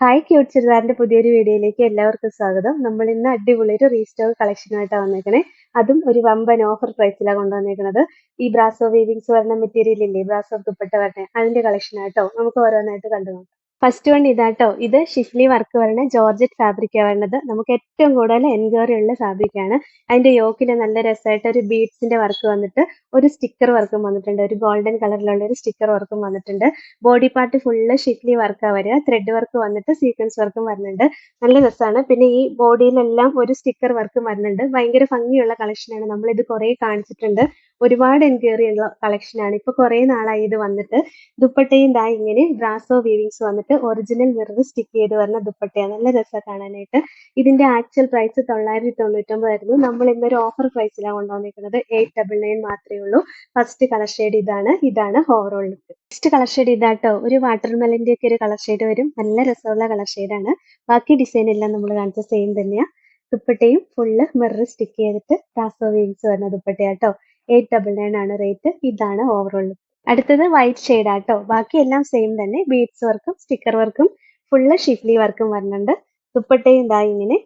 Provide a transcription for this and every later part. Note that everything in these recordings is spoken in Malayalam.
ഹായ് ക്യൂട്ട് ചുരിദാറിന്റെ പുതിയൊരു വീഡിയോയിലേക്ക് എല്ലാവർക്കും സ്വാഗതം. നമ്മൾ ഇന്ന് അടിപൊളി ഒരു റീസ്റ്റോക്ക് കളക്ഷനായിട്ടാണ് വന്നേക്കണേ. അതും ഒരു വമ്പൻ ഓഫർ പ്രൈസിലാണ് കൊണ്ടുവന്നേക്കുന്നത് ഈ ബ്രാസോ വീവിങ്സ് വരുന്ന മെറ്റീരിയൽ ഇല്ലേ? ബ്രാസോ ദുപ്പട്ട വരണേ അതിന്റെ കളക്ഷനായിട്ടോ നമുക്ക് ഓരോന്നായിട്ട് കണ്ടു നോക്കാം ഫസ്റ്റ് വൺ ഇതാട്ടോ. ഇത് ഷിഫ്ലി വർക്ക് വരുന്ന ജോർജറ്റ് ഫാബ്രിക്ക വരുന്നത്. നമുക്ക് ഏറ്റവും കൂടുതൽ എൻക്വയറി ഉള്ള ഫാബ്രിക് ആണ്. അതിന്റെ യോക്കിൽ നല്ല രസമായിട്ട് ഒരു ബീഡ്സിന്റെ വർക്ക് വന്നിട്ട് ഒരു സ്റ്റിക്കർ വർക്കും വന്നിട്ടുണ്ട്. ഒരു ഗോൾഡൻ കളറിലുള്ള ഒരു സ്റ്റിക്കർ വർക്കും വന്നിട്ടുണ്ട്. ബോഡി പാർട്ട് ഫുള്ള് ഷിഫ്ലി വർക്കാണ് വരിക. ത്രെഡ് വർക്ക് വന്നിട്ട് സീക്വൻസ് വർക്കും വരുന്നുണ്ട്. നല്ല രസമാണ്. പിന്നെ ഈ ബോഡിയിലെല്ലാം ഒരു സ്റ്റിക്കർ വർക്കും വരുന്നുണ്ട്. ഭയങ്കര ഭംഗിയുള്ള കളക്ഷനാണ് നമ്മൾ ഇത് കുറേ കാണിച്ചിട്ടുണ്ട്. ഒരുപാട് എൻക്വയറി ഉള്ള കളക്ഷനാണ് ഇപ്പൊ കുറെ നാളായി ഇത് വന്നിട്ട്. ദുപ്പട്ടയും ദാ ഇങ്ങനെ ബ്രാസോ വീവിങ്സ് വന്നിട്ട് ഒറിജിനൽ വെറുതെ സ്റ്റിക്ക് ചെയ്ത് വരുന്ന ദുപ്പട്ടയാണ്. നല്ല രസമാണ് കാണാനായിട്ട്. ഇതിന്റെ ആക്ച്വൽ പ്രൈസ് തൊള്ളായിരത്തി തൊണ്ണൂറ്റൊമ്പത് ആയിരുന്നു. നമ്മൾ ഇന്നൊരു ഓഫർ പ്രൈസിലാണ് കൊണ്ടുവന്നിരിക്കുന്നത് എയ്റ്റ് ഡബിൾ നയൻ മാത്രമേ ഉള്ളൂ. ഫസ്റ്റ് കളർ ഷെയ്ഡ് ഇതാണ്. ഇതാണ് overall look next colour shade ഇതാട്ടോ. ഒരു വാട്ടർ മെലിന്റെ ഒക്കെ ഒരു കളർ ഷെയ്ഡ് വരും. നല്ല രസമുള്ള കളർ ഷെയ്ഡാണ് ബാക്കി ഡിസൈൻ എല്ലാം നമ്മൾ കാണിച്ച സെയിം തന്നെയാണ് ദുപ്പട്ടയും ഫുള്ള് മിറർ സ്റ്റിക്ക് ചെയ്തിട്ട് ബ്രാസോ വീവിങ്സ് വരുന്ന ദുപ്പട്ടയാട്ടോ. എയ്റ്റ് ഡബിൾ നയൻ ആണ് റേറ്റ് ഇതാണ് ഓവറോൾ അടുത്തത് വൈറ്റ് ഷെയ്ഡ് ആട്ടോ. ബാക്കി എല്ലാം സെയിം തന്നെ ബീഡ്സ് വർക്കും സ്റ്റിക്കർ വർക്കും ഫുള്ള് ഷിഫ്ലി വർക്കും വരുന്നുണ്ട്. ദുപ്പട്ടയും ഇതാ ഇങ്ങനെ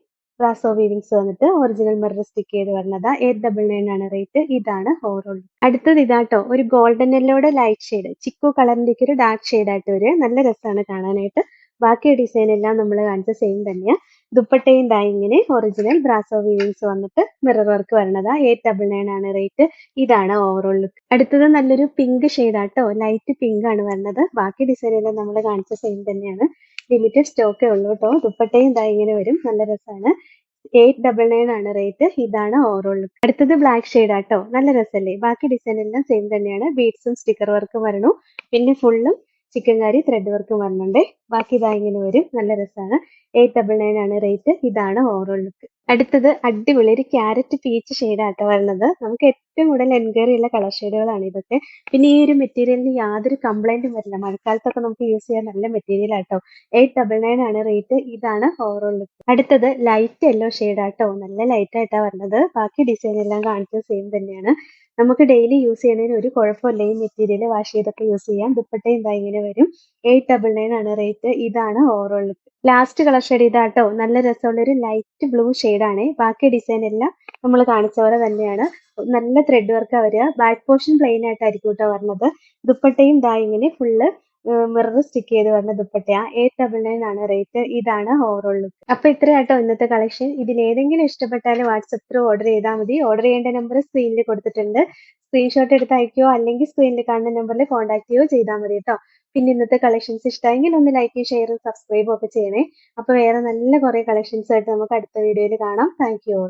റാസോ വീവിങ്സ് വന്നിട്ട് ഒറിജിനൽ മിറർ സ്റ്റിക്ക് ചെയ്ത് വരുന്നതാ. എയ്റ്റ് ഡബിൾ നയൻ ആണ് റേറ്റ് ഇതാണ് ഓവറോൾ അടുത്തത് ഇതാട്ടോ. ഒരു ഗോൾഡൻ യെല്ലോയുടെ ലൈറ്റ് ഷെയ്ഡ് ചിക്കു കളറിന്റെ ഒരു ഡാർക്ക് ഷെയ്ഡ് ആയിട്ട് വരിക. നല്ല രസമാണ് കാണാനായിട്ട്. ബാക്കി ഡിസൈൻ എല്ലാം നമ്മൾ കാണിച്ച സെയിം തന്നെയാണ് ദുപ്പട്ടയും ദാ ഇങ്ങനെ ഒറിജിനൽ ബ്രാസോ വീവിങ്സ് വന്നിട്ട് മിറർ വർക്ക് വരണതാ. എയ്റ്റ് ഡബിൾ നയൻ ആണ് റേറ്റ് ഇതാണ് ഓവറോൾ ലുക്ക് അടുത്തത് നല്ലൊരു പിങ്ക് ആട്ടോ. ലൈറ്റ് പിങ്ക് ആണ് വരുന്നത് ബാക്കി ഡിസൈൻ എല്ലാം നമ്മൾ കാണിച്ച സെയിം തന്നെയാണ്. ലിമിറ്റഡ് സ്റ്റോക്കേ ഉള്ളൂ കേട്ടോ ദുപ്പട്ടയും ദാ ഇങ്ങനെ വരും. നല്ല രസമാണ് എയ്റ്റ് ഡബിൾ നയൻ ആണ് റേറ്റ് ഇതാണ് ഓവറോൾ ലുക്ക് അടുത്തത് ബ്ലാക്ക് ഷെയ്ഡ് ആട്ടോ. നല്ല രസമല്ലേ ബാക്കി ഡിസൈൻ എല്ലാം സെയിം തന്നെയാണ്. ബീഡ്സും സ്റ്റിക്കർ വർക്കും വരണു. പിന്നെ ഫുള്ളും ചിക്കൻ കറി ത്രെഡ് വർക്കും വരുന്നുണ്ട് ബാക്കി ഇതാ ഇങ്ങനെ വരും. നല്ല രസമാണ് എയ്റ്റ് ഡബിൾ നയൻ ആണ് റേറ്റ് ഇതാണ് ഓവറോൾ ലുക്ക് അടുത്തത് അടിപൊളി ഒരു ക്യാരറ്റ് പീച്ച് ഷെയ്ഡാട്ടോ വരുന്നത്. നമുക്ക് ഏറ്റവും കൂടുതൽ എൻക്വയറി ഉള്ള കളർ ഷെയ്ഡുകളാണ് ഇതൊക്കെ. പിന്നെ ഈ ഒരു മെറ്റീരിയലിന് യാതൊരു കംപ്ലൈന്റും വരില്ല. മഴക്കാലത്തൊക്കെ നമുക്ക് യൂസ് ചെയ്യാൻ നല്ല മെറ്റീരിയൽ ആട്ടോ. എയ്റ്റ് ഡബിൾ നയൻ ആണ് റേറ്റ് ഇതാണ് ഓവറോൾ ലുക്ക് അടുത്തത് ലൈറ്റ് യെല്ലോ ഷെയ്ഡാട്ടോ നല്ല ലൈറ്റ് ആയിട്ടാണ് വരുന്നത്. ബാക്കി ഡിസൈൻ എല്ലാം കാണിച്ചത് സെയിം തന്നെയാണ്. നമുക്ക് ഡെയിലി യൂസ് ചെയ്യുന്നതിന് ഒരു കുഴപ്പമില്ല ഈ മെറ്റീരിയൽ വാഷ് ചെയ്തൊക്കെ യൂസ് ചെയ്യാം. ദുപ്പട്ടയും ദാ ഇങ്ങനെ വരും. എയ്റ്റ് ഡബിൾ നയൻ ആണ് റേറ്റ് ഇതാണ് ഓവറോൾ ലാസ്റ്റ് കളർ ഷെയ്ഡ് ഇതാട്ടോ. നല്ല രസമുള്ള ഒരു ലൈറ്റ് ബ്ലൂ ആണ്. ബാക്കി ഡിസൈൻ എല്ലാം നമ്മൾ കാണിച്ച പോലെ തന്നെയാണ്. നല്ല ത്രെഡ് വർക്കാണ് വരിക. ബാക്ക് പോർഷൻ പ്ലെയിൻ ആയിട്ടായിരിക്കും കേട്ടോ വരുന്നത് ദുപ്പട്ടയും ദാ ഇങ്ങനെ ഫുള്ള് മിറർ സ്റ്റിക്ക് ചെയ്ത് വരുന്ന ദുപ്പട്ടയാ എയ്റ്റ് ഡബിൾ നയൻ ആണ് റേറ്റ് ഇതാണ് ഓവറോൾ ലുക്ക് അപ്പൊ ഇത്രയാട്ടോ ഇന്നത്തെ കളക്ഷൻ ഇതിൽ ഏതെങ്കിലും ഇഷ്ടപ്പെട്ടാൽ വാട്സപ്പ് ത്രൂ ഓർഡർ ചെയ്താൽ മതി. ഓർഡർ ചെയ്യേണ്ട നമ്പർ സ്ക്രീനിൽ കൊടുത്തിട്ടുണ്ട്. സ്ക്രീൻഷോട്ട് എടുത്ത് അയക്കുകയോ അല്ലെങ്കിൽ സ്ക്രീനിൽ കാണുന്ന നമ്പറിൽ കോൺടാക്ട് ചെയ്യുകയോ ചെയ്താൽ മതി കേട്ടോ പിന്നെ ഇന്നത്തെ കളക്ഷൻസ് ഇഷ്ടമെങ്കിൽ ഒന്ന് ലൈക്കും ഷെയറും സബ്സ്ക്രൈബും ഒക്കെ ചെയ്യണേ. അപ്പൊ വേറെ നല്ല കുറെ കളക്ഷൻസ് ആയിട്ട് നമുക്ക് അടുത്ത വീഡിയോയിൽ കാണാം. Thank you